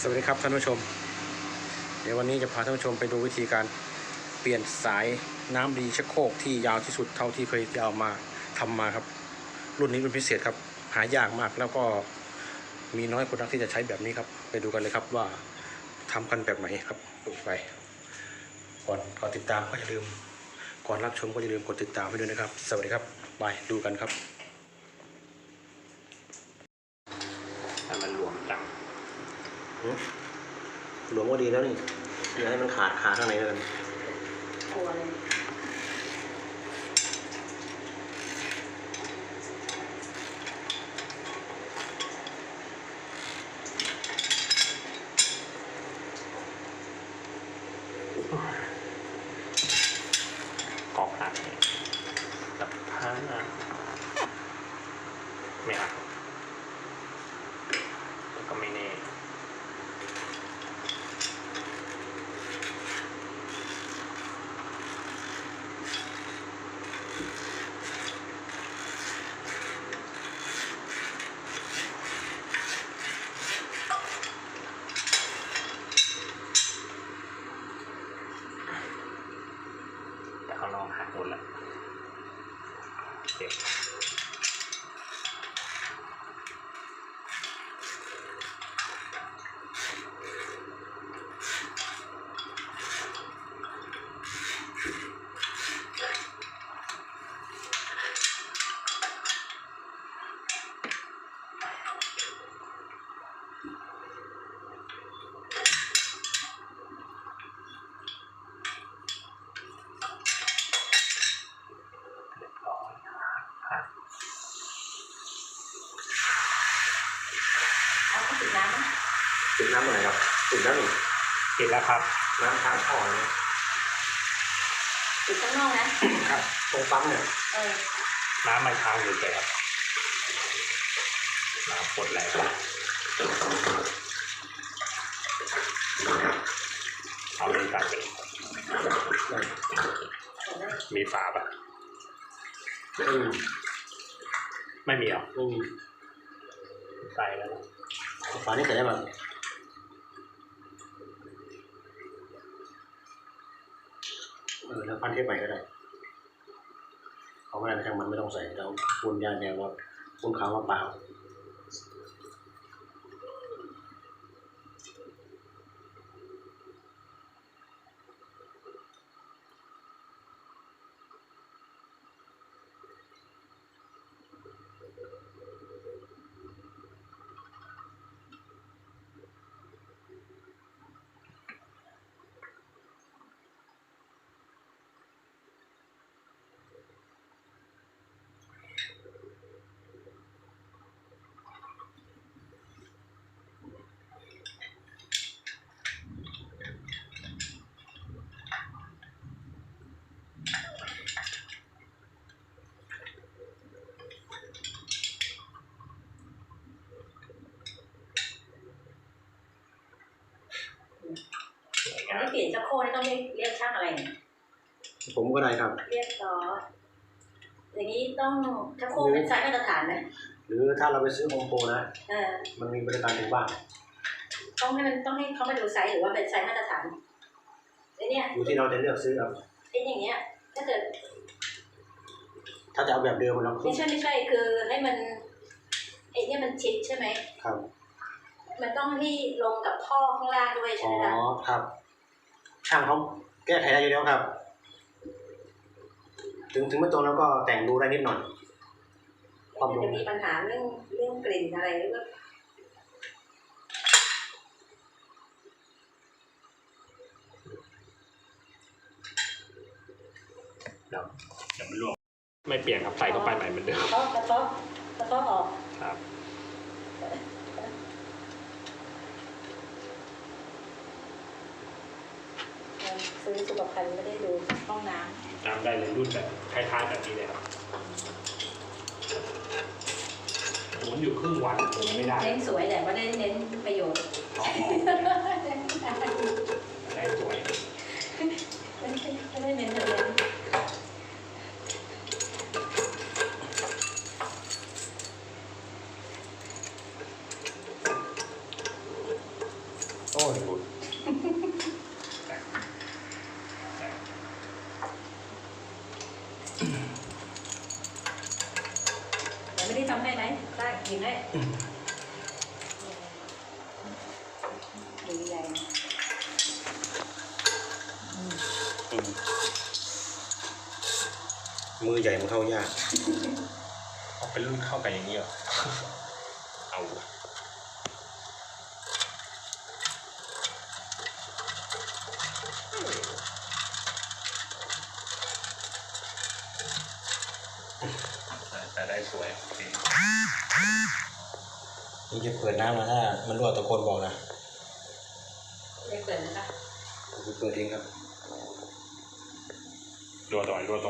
สวัสดีครับท่านผู้ชม เดี๋ยววันนี้จะพาท่านผู้ชมไปดูวิธีการเปลี่ยนสายน้ำดีชักโครกที่ยาวที่สุดเท่าที่เคยเอามาทำมาครับ รุ่นนี้รุ่นพิเศษครับ หายากมากแล้วก็มีน้อยคนนักที่จะใช้แบบนี้ครับ ไปดูกันเลยครับว่าทำกันแบบไหนครับดูไปก่อนก่อนติดตามก็อย่าลืม ก่อนรับชมก็อย่าลืมกดติดตามให้ด้วยนะครับ สวัสดีครับไปดูกันครับ ให้มันรวมจัง หลวมก็ดีแล้วนี่อย่าให้มันขาดขาข้างในแล้วกันกลัวเลยกอกหักเนี่ยจับผ้าไม่หักแล้วก็ไม่แน่ แต่ข้างนอกหักหมดแล้วเจ็บ เรียบร้อยหัก เอาเข้าติดน้ำไหม ติดน้ำอะไรครับติดน้ำนี่ติดแล้วครับน้ำทางท่อเนี่ยติดข้างนอกนะครับ ตรงปั๊มเนี่ยเออน้ำมันค้างอยู่แก่ครับน้ำปดแรงเอาเล่นกันไปนั่นเห็นไหมมีฝาปะไม่มีไม่มีเหรอไม่มีใส่แล้วนะเอาฝานี่ใส่ได้ป่ะ เออแล้วพันเทปใหม่ก็ได้เขาไม่ได้ทางมันไม่ต้องใส่แล้วปูนยาแดงว่าปูนขาวว่าเปล่า สวยอันงามนี้เปลี่ยนชักโครกนี่ต้องเรียกเรียกช่างอะไรเนี่ยผมก็ได้ครับ เรียกซอสอย่างนี้ต้องชักโครกเป็นไซส์มาตรฐานไหมหรือถ้าเราไปซื้อโฮมโปรนะ เออ มันมีบริการถึงบ้านต้องให้มันต้องให้เขามาดูไซส์หรือว่าเป็นไซส์มาตรฐานไอ้เนี่ยอยู่ที่เราจะเลือกซื้อเอาไอ้อย่างเงี้ย ถ้าเกิดถ้าจะเอาแบบเดิมเราไม่ใช่ไม่ใช่คือให้มันไอ้เนี่ยมันชิดใช่ไหมครับ มันต้องที่ลงกับท่อข้างล่างด้วยใช่อ๋ไหอมคะครับ ช่างเขาแก้ไขได้อยู่แล้วครับ ถึงถึงไม่ตรงแล้วก็แต่งดูได้นิดหน่อยความลงจะมีปัญหาเรื่องเรื่องกลิ่นอะไรหรือว่าเดี๋ยวเดี๋ยวมันรวมไม่เปลี่ยนครับใส่เข้าไปใหม่เหมือนเดิมกระเทาะกระเทาะกระเทาะออกครับ ซื้อสุขภัณฑ์ไม่ได้ดูห้องน้จำได้เลยรุ่นแบบคล้ายๆแบบนี้เลยครับหมุนอยู่ครึ่งวันหมุนไม่ได้ำเน้นสวยแต่ว่าได้เน้นประโยชน์อ๋อได้สวยไม่ได้เน้นแต่เน้นอ้ยหลุด แตกแตก แต่ไม่ได้ทำให้ไหนได้ยิงได้ดีใหญ่นะอืมอืมมือใหญ่มันเข้ายาก เอาเป็นรุ่นเข้ากันอย่างนี้เหรอ เอาวะ แต่ได้ สวยโอเคนี่จะเปิดน้ำนะถ้ามันรั่วตะโกนบอกนะได้เปิดนะคะผมเปิดเองครับ รัวต่อยรัวตรง